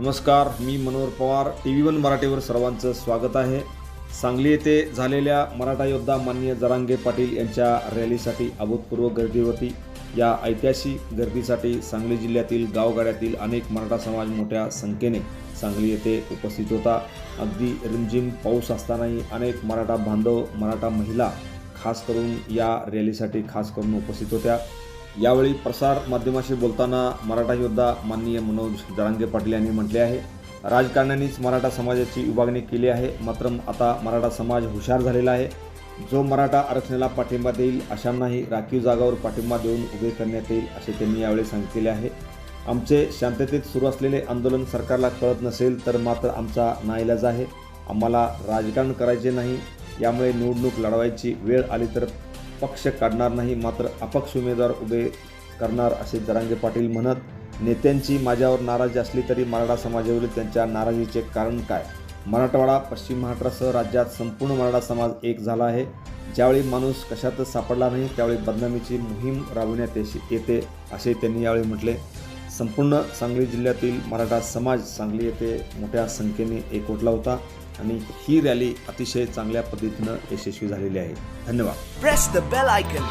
नमस्कार मी Manohar Pawar. T V one मराठीवर सर्वांचं स्वागत आहे. सांगली येथे झालेल्या मराठा योद्धा माननीय जरांगे पाटील यांच्या रॅलीसाठी अभूतपूर्व गर्दी होती. या ऐतिहासिक गर्दीसाठी सांगली जिल्ह्यातील गावगाड्यातील अनेक मराठा समाज मोठ्या संख्येने सांगली येथे उपस्थित होता. अगदी रिमझिम पाऊस असतानाही अनेक मराठा बांधव मराठा महिला खास करून या रॅलीसाठी खास करून उपस्थित होत्या. यावेळी प्रसार माध्यमाशी बोलताना मराठा योद्धा माननीय मनोज जरांगे पाटील यांनी म्हटले आहे राजकारण्यांनीच मराठा समाजाची विभागणी केली आहे मात्र आता मराठा समाज हुशार झालेला आहे. जो मराठा आरक्षणाला पाठिंबा देईल अशांनाही राखीव जागावर पाठिंबा देऊन उभे करण्यात येईल असे त्यांनी यावेळी सांगितले आहे. आमचे शांततेत सुरू असलेले आंदोलन सरकारला कळत नसेल तर मात्र आमचा नाईलाज आहे. आम्हाला राजकारण करायचे नाही यामुळे निवडणूक लढवायची वेळ आली तर पक्ष काढणार नाही मात्र अपक्ष उमेदवार उभे करणार असे जरांगे पाटील म्हणत नेत्यांची माझ्यावर नाराजी असली तरी मराठा समाजावरील त्यांच्या नाराजीचे कारण काय? मराठवाडा पश्चिम महाराष्ट्रासह राज्यात संपूर्ण मराठा समाज एक झाला आहे. ज्यावेळी माणूस कशातच सापडला नाही त्यावेळी बदनामीची मोहीम राबविण्यात येशी- येते असे त्यांनी यावेळी म्हटले. संपूर्ण सांगली जिल्ह्यातील मराठा समाज सांगली येथे मोठ्या संख्येने एकवटला होता आणि ही रॅली अतिशय चांगल्या पद्धतीनं यशस्वी झालेली आहे. धन्यवाद. Press the bell icon